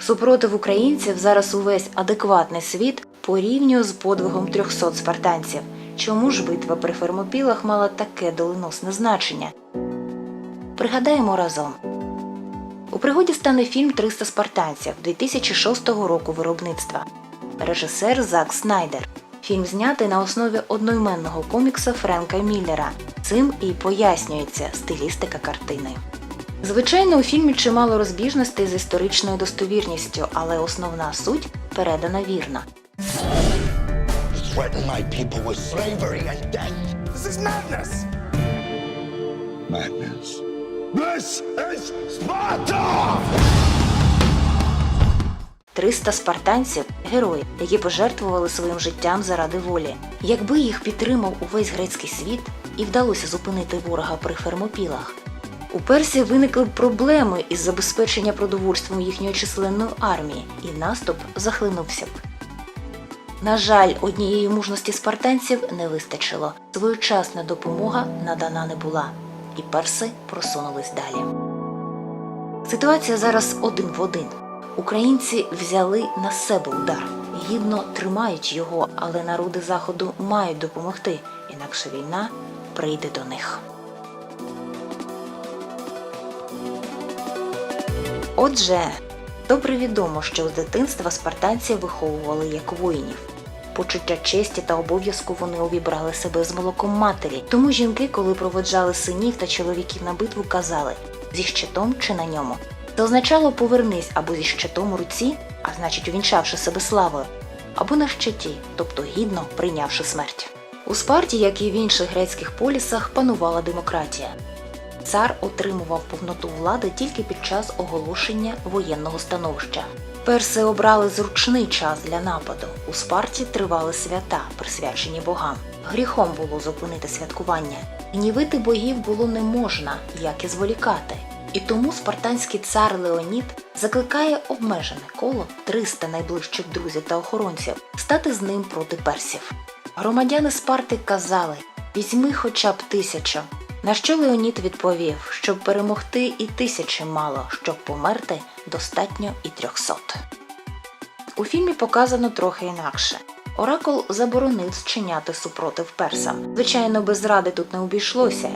Супротив українців зараз увесь адекватний світ порівнює з подвигом 300 спартанців. Чому ж битва при Фермопілах мала таке доленосне значення? Пригадаємо разом. У пригоді стане фільм «300 спартанців 2006 року виробництва. Режисер Зак Снайдер. Фільм знятий на основі одноіменного комікса Френка Міллера. Цим і пояснюється стилістика картини. Звичайно, у фільмі чимало розбіжностей з історичною достовірністю, але основна суть передана вірно. This is Sparta! 300 спартанців герої, які пожертвували своїм життям заради волі. Якби їх підтримав увесь грецький світ і вдалося зупинити ворога при фермопілах, у Персії виникли проблеми із забезпечення продовольством їхньої численної армії, і наступ захлинувся б. На жаль, однієї мужності спартанців не вистачило. Своєчасна допомога надана не була, і перси просунулись далі. Ситуація зараз один в один. Українці взяли на себе удар, гідно тримають його, але народи заходу мають допомогти, інакше війна прийде до них. Отже, добре відомо, що з дитинства спартанці виховували як воїнів. Почуття честі та обов'язку вони обібрали себе з молоком матері. Тому жінки, коли проводжали синів та чоловіків на битву, казали зі щитом чи на ньому. Це означало повернись або зі щитом у руці, а значить увінчавши себе славою, або на щиті, тобто гідно прийнявши смерть. У Спарті, як і в інших грецьких полісах, панувала демократія. Цар отримував повноту влади тільки під час оголошення воєнного становища. Перси обрали зручний час для нападу. У Спарті тривали свята, присвячені богам. Гріхом було зупинити святкування. Гнівити богів було не можна, як і зволікати. І тому спартанський цар Леонід закликає обмежене коло 300 найближчих друзів та охоронців стати з ним проти персів. Громадяни Спарти казали: візьми хоча б тисячу. На що Леонід відповів, щоб перемогти і тисячі мало, щоб померти достатньо і трьохсот. У фільмі показано трохи інакше. Оракул заборонив зчиняти супротив персам. Звичайно, без ради тут не обійшлося.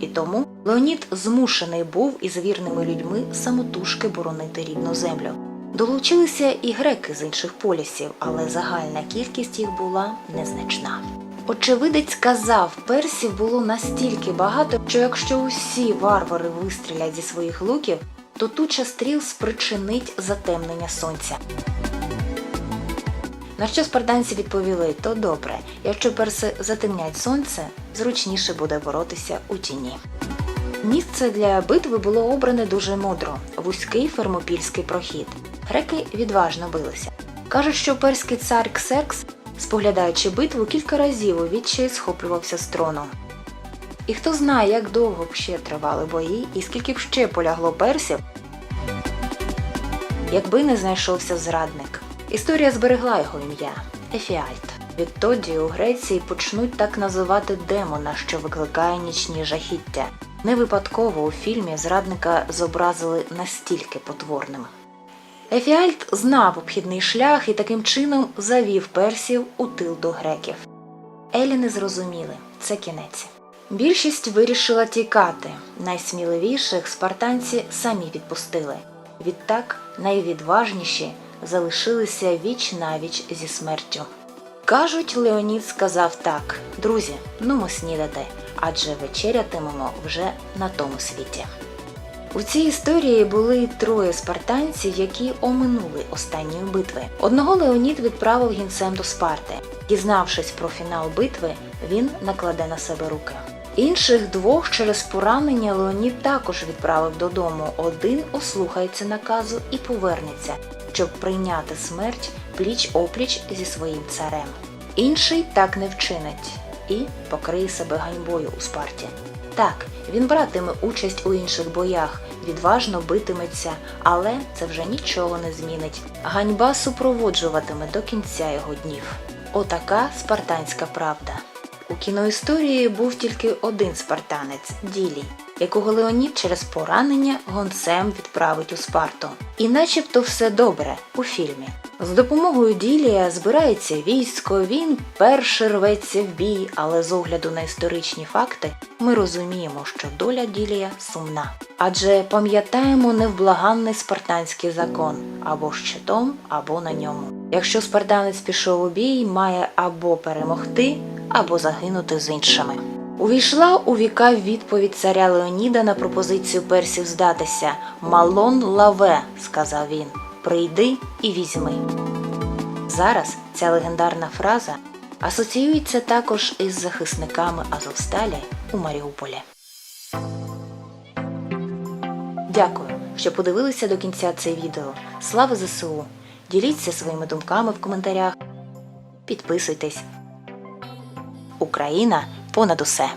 І тому Леонід змушений був із вірними людьми самотужки боронити рідну землю. Долучилися і греки з інших полісів, але загальна кількість їх була незначна. Очевидець казав, персів було настільки багато, що якщо усі варвари вистрілять зі своїх луків, то туча стріл спричинить затемнення сонця. На що спартанці відповіли, то добре, якщо перси затемнять сонце, зручніше буде боротися у тіні. Місце для битви було обране дуже мудро вузький фермопільський прохід. Греки відважно билися. Кажуть, що перський цар Ксеркс, споглядаючи битву, кілька разів у відчаї схоплювався з трону. І хто знає, як довго б ще тривали бої і скільки б ще полягло персів, якби не знайшовся зрадник. Історія зберегла його ім'я Ефіальт. Відтоді у Греції почнуть так називати демона, що викликає нічні жахіття. Не випадково у фільмі зрадника зобразили настільки потворним. Ефіальт знав обхідний шлях і таким чином завів персів у тил до греків. Еліни зрозуміли це кінець. Більшість вирішила тікати. Найсміливіших спартанці самі відпустили. Відтак найвідважніші залишилися віч навіч зі смертю. Кажуть, Леонід сказав так: друзі, нумо снідати, адже вечерятимемо вже на тому світі. У цій історії були троє спартанців, які оминули останньої битви. Одного Леонід відправив гінцем до Спарти. Дізнавшись про фінал битви, він накладе на себе руки. Інших двох через поранення Леонід також відправив додому. Один ослухається наказу і повернеться, щоб прийняти смерть пліч опліч зі своїм царем. Інший так не вчинить і покриє себе ганьбою у Спарті. Так, він братиме участь у інших боях, відважно битиметься, але це вже нічого не змінить. Ганьба супроводжуватиме до кінця його днів. Отака спартанська правда. У кіноісторії був тільки один спартанець Ділій. якого Леонід через поранення гонцем відправить у Спарту. І начебто все добре у фільмі. З допомогою Ділія збирається військо, він перше рветься в бій, але з огляду на історичні факти ми розуміємо, що доля Ділія сумна. Адже пам'ятаємо невблаганний спартанський закон або щитом, або на ньому. Якщо спартанець пішов у бій, має або перемогти, або загинути з іншими. Увійшла у віка відповідь царя Леоніда на пропозицію персів здатися. Малон лаве, сказав він. Прийди і візьми. Зараз ця легендарна фраза асоціюється також із захисниками Азовсталі у Маріуполі. Дякую, що подивилися до кінця це відео. Слава ЗСУ! Діліться своїми думками в коментарях. Підписуйтесь. Україна понад усе.